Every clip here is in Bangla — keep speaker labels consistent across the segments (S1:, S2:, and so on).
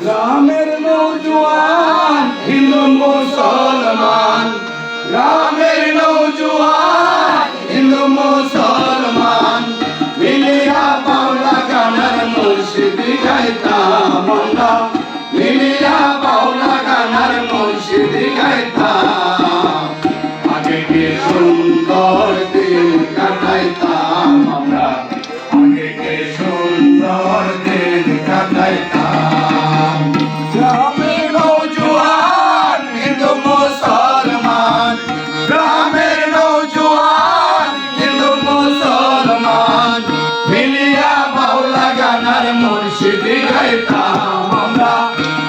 S1: গ্রামের নৌজওয়ান হিন্দু মুসলমান। গ্রামের গানার মুর্শিদি গাইতাম আমরা।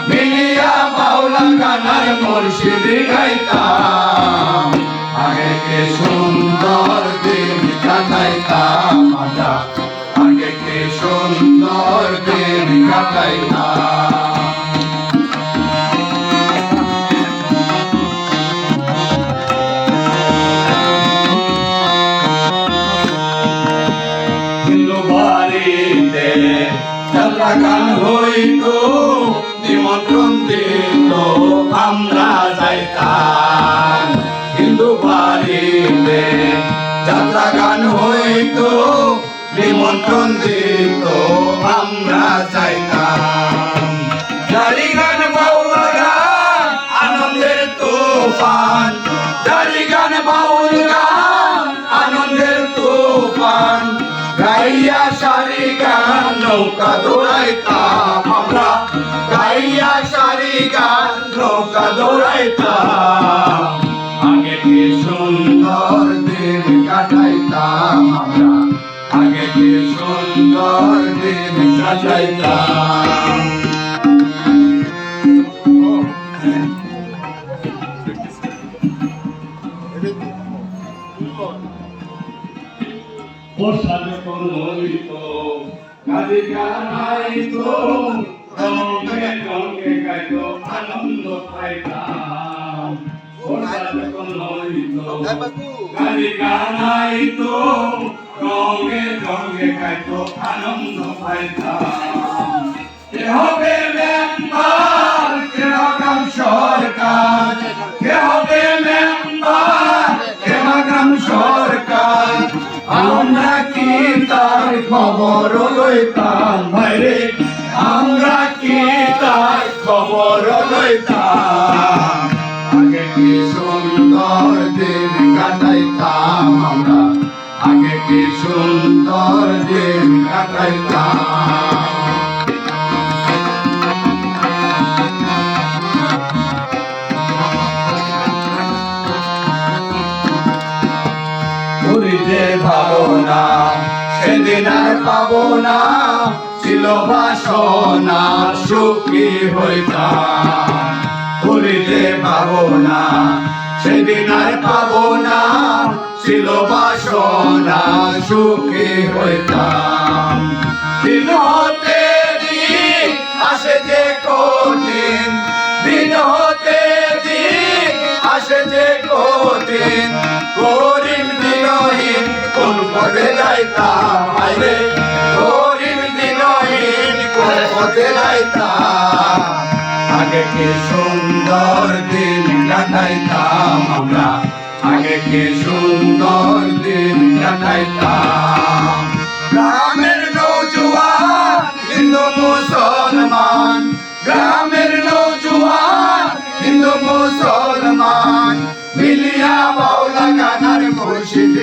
S1: মিলিয়া বাউলা গানার মুর্শিদি গাইতাম আগে কে সুন্দর দিন কাটাইতাম আমরা। আগে কে সুন্দর দিন কাটাইতাম গান হইত, নিমন্ত্রণ দিত, আমরা যাইতাম কিন্তু বাড়িতে। যাত্রা গান হইত, নিমন্ত্রণ দিত, আমরা যাইতাম। গাইয়া সারি গান, নৌকা দৌড়াইতাম আমরা। গাইয়া সারি গান, নৌকা দৌড়াইতাম। আগে কি সুন্দর দিন কাটাইতাম আমরা। আগে কি সুন্দর দিন কাটাইতাম। বর্ষাতে কলহিত কাজে গাইত রঙে রঙে গাইত আনন্দ পাইতাম। বর্ষাতে কলহিত কাজে গাইত রঙে রঙে গাইত আনন্দ পাইতাম। হবে মেম্বার কি খবর লইতাম? ভাইরে আমরা কি খবর লইতাম? আগে কি সুন্দর দিন কাটাইতাম আমরা? আগে কি সুন্দর দিন কাটাইতাম? পুরীতে ভাবনা সেদিন আর পাবো না, ছিল বাসনা, সুখী হইতাম। পুরীতে ভাবনা সেদিন আর পাবো না, ছিল বাসনা, সুখী হইতাম। দিন হতে আসে যে কঠিন, দিন হতে আসে যে কঠিন। পথে যাইতাম, আইরে করিম দিনহীন কোন পথে যাইতাম। আগে কি সুন্দর দিন কাটাইতাম আমরা, আগে কি সুন্দর দিন কাটাইতাম। গ্রামের নৌজওয়ান, হিন্দু মুসলমান। গ্রামের নৌজওয়ান, হিন্দু মুসলমান। মিলিয়া বাউলা গানার মুর্শিদি